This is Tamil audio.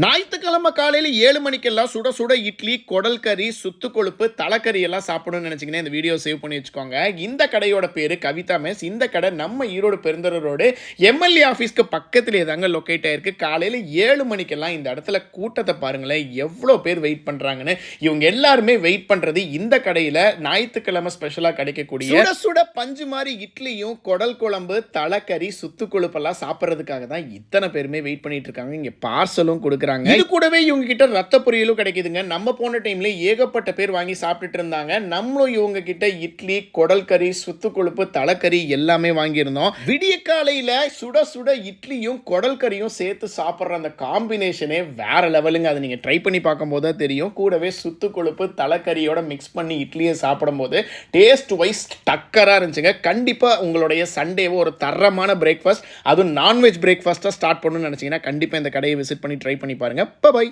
ஞாயிற்றுக்கிழமை காலையில் ஏழு மணிக்கெல்லாம் சுட சுட இட்லி குடல் கறி சுத்து கொழுப்பு தலைக்கறி எல்லாம் சாப்பிடணும்னு நினச்சிங்கன்னா இந்த வீடியோ சேவ் பண்ணி வச்சுக்கோங்க. இந்த கடையோட பேர் கவிதா மெஸ். இந்த கடை நம்ம ஈரோடு பெருந்தர ரோடு எம்எல்ஏ ஆஃபீஸ்க்கு பக்கத்துலேயே தாங்க லொக்கேட் ஆயிருக்கு. காலையில் ஏழு மணிக்கெல்லாம் இந்த இடத்துல கூட்டத்தை பாருங்களேன். எவ்வளோ பேர் வெயிட் பண்ணுறாங்கன்னு இவங்க எல்லாருமே வெயிட் பண்ணுறது இந்த கடையில் ஞாயிற்றுக்கிழமை ஸ்பெஷலாக கிடைக்கக்கூடிய சுட சுட பஞ்சு மாதிரி இட்லியும் குடல் குழம்பு தலைக்கறி சுத்து கொழுப்பெல்லாம் சாப்பிட்றதுக்காக தான் இத்தனை பேருமே வெயிட் பண்ணிட்டு இருக்காங்க. இங்கே பார்சலும் கொடுக்குறாங்க இது கூடவே இவங்க கிட்ட ரத்த பொரியலும் கிடைக்குதுங்க. நம்ம போன டைம்ல ஏகப்பட்ட பேர் வாங்கி சாப்பிட்டுட்டு இருந்தாங்க. நம்மளும் இவங்க கிட்ட இட்லி குடல் கறி சுத்து கொழுப்பு தலைக்கறி எல்லாமே வாங்கியிருந்தோம். விடிய காலையில சுட சுட இட்லியும் குடல் கறியும் சேர்த்து சாப்பிட்ற அந்த காம்பினேஷனே வேற லெவலுங்க. அதை நீங்க ட்ரை பண்ணி பார்க்கும்போது தான் தெரியும். கூடவே சுத்து கொழுப்பு தலைக்கறியோட மிக்ஸ் பண்ணி இட்லியை சாப்பிடும்போது டேஸ்ட் வைஸ் டக்கராக இருந்துச்சுங்க. கண்டிப்பாக உங்களுடைய சண்டேவை ஒரு தரமான பிரேக்ஃபாஸ்ட் அதுவும் நான்வெஜ் பிரேக்ஃபாஸ்ட்டாக ஸ்டார்ட் பண்ணணும்னு நினச்சிங்கன்னா கண்டிப்பாக இந்த கடையை விசிட் பண்ணி ட்ரை பண்ணி பாருங்கள் பை